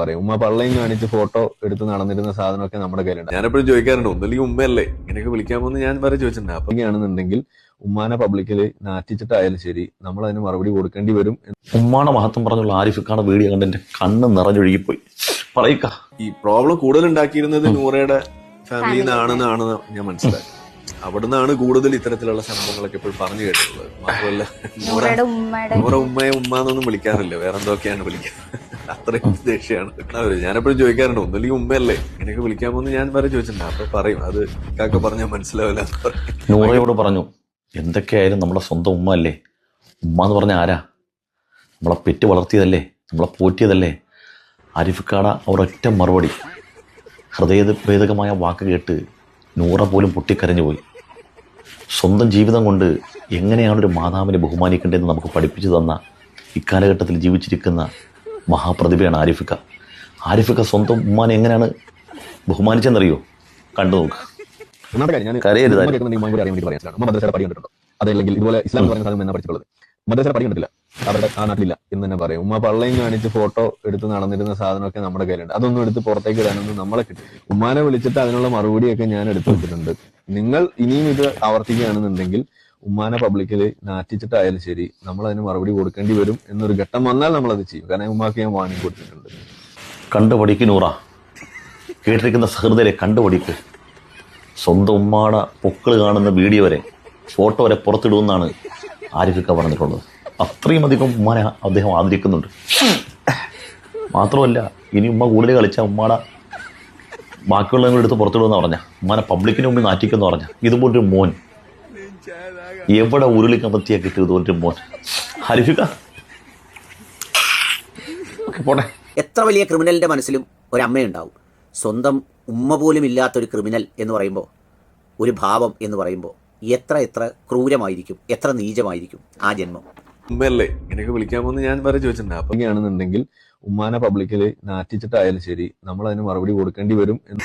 പറയും. ഉമ്മ പള്ളയും കാണിച്ച് ഫോട്ടോ എടുത്ത് നടന്നിരുന്ന സാധനമൊക്കെ നമ്മുടെ കയ്യിലുണ്ട്. ഞാനെപ്പോഴും ചോദിക്കാറുണ്ട് ഒന്നല്ലെങ്കിൽ ഉമ്മയല്ലേ? ഇങ്ങനെയൊക്കെ വിളിക്കാമോന്ന് ഞാൻ വരെ ചോദിച്ചിട്ടുണ്ട്. അപ്പൊ അപ്പൊക്കെയാണെന്നുണ്ടെങ്കിൽ ഉമ്മാനെ പബ്ലിക്കിൽ നാറ്റിച്ചിട്ടായാലും ശരി നമ്മൾ അതിന് മറുപടി കൊടുക്കേണ്ടി വരും ഉമ്മാനെ മഹത്വം പറഞ്ഞുള്ള ആരിഫ് കാണ വീഡിയോ കണ്ട് എന്റെ കണ്ണ് നിറഞ്ഞൊഴുകിപ്പോയി. പറയുക ഈ പ്രോബ്ലം കൂടുതൽ ഉണ്ടാക്കിയിരുന്നത് നൂറയുടെ ഫാമിലിയിൽ നിന്നാണെന്നാണ് ഞാൻ മനസ്സിലാക്കി അവിടുന്നാണ് കൂടുതൽ ഇത്തരത്തിലുള്ള സംഭവങ്ങളൊക്കെ ഇപ്പോൾ പറഞ്ഞു കേട്ടിട്ടുള്ളത്. മാത്രമല്ല നൂറ നൂറയുടെ ഉമ്മയുടെ നൂറ ഉമ്മയെ ഉമ്മ എന്നൊന്നും വിളിക്കാറില്ല. വേറെന്തൊക്കെയാണ് വിളിക്കുന്നത് അത്രയും ദേഷ്യമാണ്. ഞാനെപ്പോഴും ചോദിക്കാറുണ്ട് അല്ലേ ഉമ്മയല്ലേ? വിളിക്കാൻ പോകുന്നത് ഞാൻ വരെ ചോദിച്ചിട്ടുണ്ട്. അപ്പൊ പറയും അത് കാക്ക പറഞ്ഞാൽ മനസ്സിലാവില്ല നൂറയോട് പറഞ്ഞു എന്തൊക്കെയായാലും നമ്മുടെ സ്വന്തം ഉമ്മ അല്ലേ ഉമ്മ എന്ന് പറഞ്ഞ ആരാ? നമ്മളെ പെറ്റ് വളർത്തിയതല്ലേ? നമ്മളെ പോറ്റിയതല്ലേ? ആരിഫിക്കാട ഒരൊറ്റ മറുപടി. ഹൃദയഭേദകമായ വാക്ക് കേട്ട് നൂറ പോലും പൊട്ടിക്കരഞ്ഞു പോയി. സ്വന്തം ജീവിതം കൊണ്ട് എങ്ങനെയാണ് ഒരു മാതാവിനെ ബഹുമാനിക്കേണ്ടതെന്ന് നമുക്ക് പഠിപ്പിച്ചു തന്ന ഇക്കാലഘട്ടത്തിൽ ജീവിച്ചിരിക്കുന്ന മഹാപ്രതിഭയാണ് ആരിഫിക്ക. ആരിഫിക്ക സ്വന്തം ഉമ്മാനെ എങ്ങനെയാണ് ബഹുമാനിച്ചെന്നറിയോ? കണ്ടു നോക്ക്. കരയരുത് അതല്ലെങ്കിൽ ഇതുപോലെ ഇസ്ലാം എന്ന് പറയുന്ന സാധനം എന്നാ പഠിച്ചിട്ടുള്ളത്? മദ്രസയുടെ പടി അവരുടെ ആ നാട്ടിലില്ല. എന്ന് തന്നെ പറയും. ഉമ്മ പള്ളയും കാണിച്ച് ഫോട്ടോ എടുത്ത് നടന്നിരുന്ന സാധനമൊക്കെ നമ്മുടെ കയ്യിലുണ്ട്. അതൊന്നും എടുത്ത് പുറത്തേക്ക് ഇടാനൊന്നും നമ്മളെ കിട്ടും. ഉമ്മാനെ വിളിച്ചിട്ട് അതിനുള്ള മറുപടിയൊക്കെ ഞാൻ എടുത്തു വെച്ചിട്ടുണ്ട്. നിങ്ങൾ ഇനിയും ഇത് ആവർത്തിക്കുകയാണെന്നുണ്ടെങ്കിൽ ഉമ്മാനെ പബ്ലിക്കിൽ നാറ്റിച്ചിട്ടായാലും ശരി നമ്മൾ അതിന് മറുപടി കൊടുക്കേണ്ടി വരും എന്നൊരു ഘട്ടം വന്നാൽ നമ്മൾ അത് ചെയ്യും. കാരണം ഉമ്മാക്ക് ഞാൻ വാണി കൊടുത്തിട്ടുണ്ട്. കണ്ടുപടിക്ക് നൂറ. കേട്ടിരിക്കുന്ന സഹൃദരെ കണ്ടുപടിക്ക് സ്വന്തം ഉമ്മാട പൊക്കിൾ കാണുന്ന വീഡിയോ വരെ ഫോട്ടോ വരെ പുറത്തിടുമെന്നാണ് ആരിഫിക്ക പറഞ്ഞിട്ടുള്ളത്. അത്രയും അധികം ഉമ്മാനെ അദ്ദേഹം ആദരിക്കുന്നുണ്ട്. മാത്രമല്ല ഇനി ഉമ്മ കൂടുതൽ കളിച്ച ഉമ്മാട ബാക്കിയുള്ളവരുടെ എടുത്ത് പുറത്തിടുമെന്ന് പറഞ്ഞ. ഉമ്മാനെ പബ്ലിക്കിന് മുമ്പിൽ നാറ്റിക്കുമെന്ന് പറഞ്ഞ. ഇതുപോലൊരു മോൻ. എവിടെ ഉരുളി കമത്തിയാ കിട്ടിയത് ഒരു മോൻ? ഹരിഫിക പോട്ടെ. എത്ര വലിയ ക്രിമിനലിന്റെ മനസ്സിലും ഒരമ്മയുണ്ടാവും സ്വന്തം ഉമ്മ പോലും ഇല്ലാത്ത ഒരു ക്രിമിനൽ എന്ന് പറയുമ്പോൾ ഒരു ഭാവം എന്ന് പറയുമ്പോൾ എത്ര എത്ര ക്രൂരമായിരിക്കും എത്ര നീചമായിരിക്കും ആ ജന്മം? ഉമ്മയല്ലേ? ഇങ്ങനെയൊക്കെ വിളിക്കാമെന്ന് ഞാൻ വരെ ചോദിച്ചിട്ടുണ്ട്. അപ്പൊ ഉമ്മാനെ പബ്ലിക്കിൽ നാറ്റിച്ചിട്ടായാലും ശരി നമ്മൾ അതിന് മറുപടി കൊടുക്കേണ്ടി വരും എന്ന്.